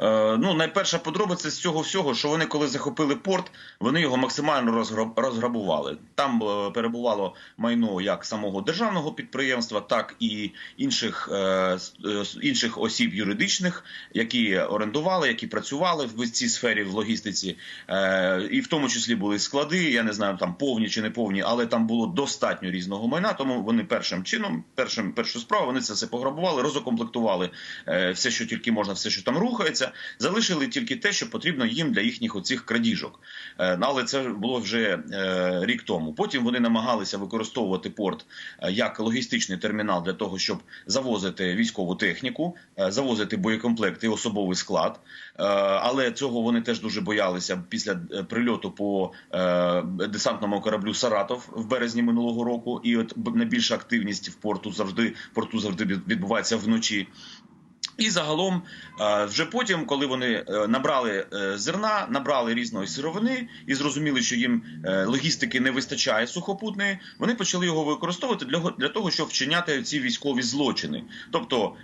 Е, ну, найперша подробиця з цього всього, що вони, коли захопили порт, вони його максимально розграб- розграбували. Там е, перебувало майно як самого державного підприємства, так і інших, е, інших осіб юридичних, які орендували, які працювали в цій сфері в логістиці. І в тому числі були склади. Я не знаю, там повні чи не повні, але там було достатньо різного майна. Тому вони першим чином, першим першу справу, вони це все пограбували, розукомплектували е, все, що тільки можна, все, що там рухається. Залишили тільки те, що потрібно їм для їхніх оцих крадіжок. Е, ну, але це було вже е, рік тому. Потім вони намагалися використовувати порт е, як логістичний термінал для того, щоб завозити військову техніку, завозити боєкомплекти, і особовий склад. Але цього вони теж дуже боялися після прильоту по десантному кораблю Саратов в березні минулого року. І от найбільша активність в порту завжди порту завжди відбувається вночі. І загалом, е, вже потім, коли вони е, набрали е, зерна, набрали різної сировини і зрозуміли, що їм логістики не вистачає сухопутної, вони почали його використовувати для, того, щоб вчиняти ці військові злочини. Тобто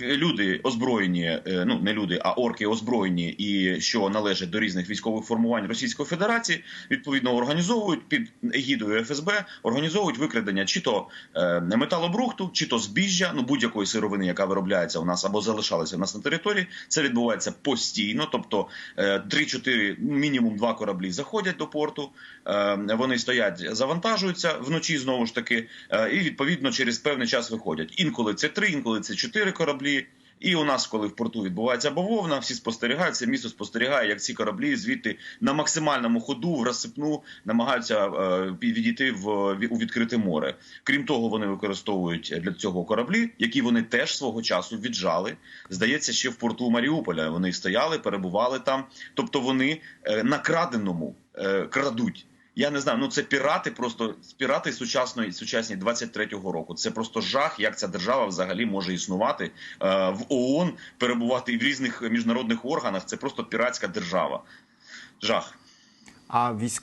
люди озброєні, ну не люди, а орки озброєні, і що належать до різних військових формувань Російської Федерації, відповідно організовують під егідою ФСБ, організовують викрадення чи то металобрухту, чи то збіжжя, ну будь-якої сировини, яка виробляється у нас або залишалася у нас на території. Це відбувається постійно. Тобто е, 3-4, мінімум два кораблі заходять до порту. е, Вони стоять, завантажуються вночі знову ж таки, е, і відповідно через певний час виходять. Інколи це три, інколи це чотири кораблі. І у нас, коли в порту відбувається бавовна, всі спостерігають, це місто спостерігає, як ці кораблі звідти на максимальному ходу в розсипну намагаються е, відійти в у відкрите море. Крім того, вони використовують для цього кораблі, які вони теж свого часу віджали. Здається, ще в порту Маріуполя вони стояли, перебували там. Тобто вони е, на краденому е, крадуть. Я не знаю, ну це пірати, просто пірати сучасної сучасні 23-го року. Це просто жах, як ця держава взагалі може існувати е, в ООН, перебувати в різних міжнародних органах. Це просто піратська держава. Жах. А військ